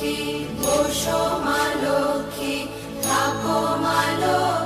লক্ষ্মী বসো মা লক্ষ্মী থাকো মা লক্ষ্মী।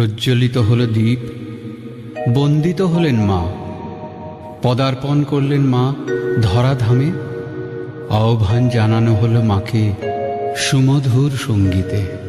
প্রজ্বলিত হল দ্বীপ, বন্দিত হলেন মা। পদার্পণ করলেন মা ধরাধামে। আহ্বান জানানো হলো মাকে সুমধুর সঙ্গীতে।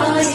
why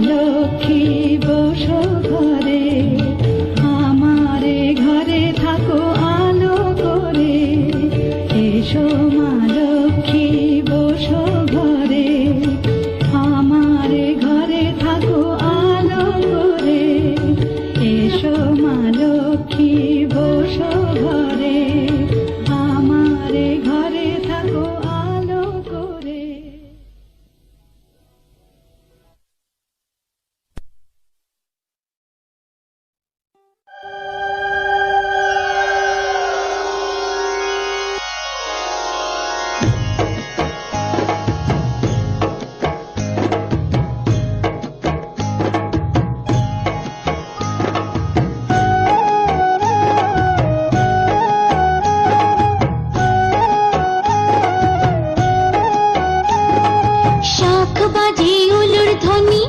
লক্ষ্মী বসো ধ্বনি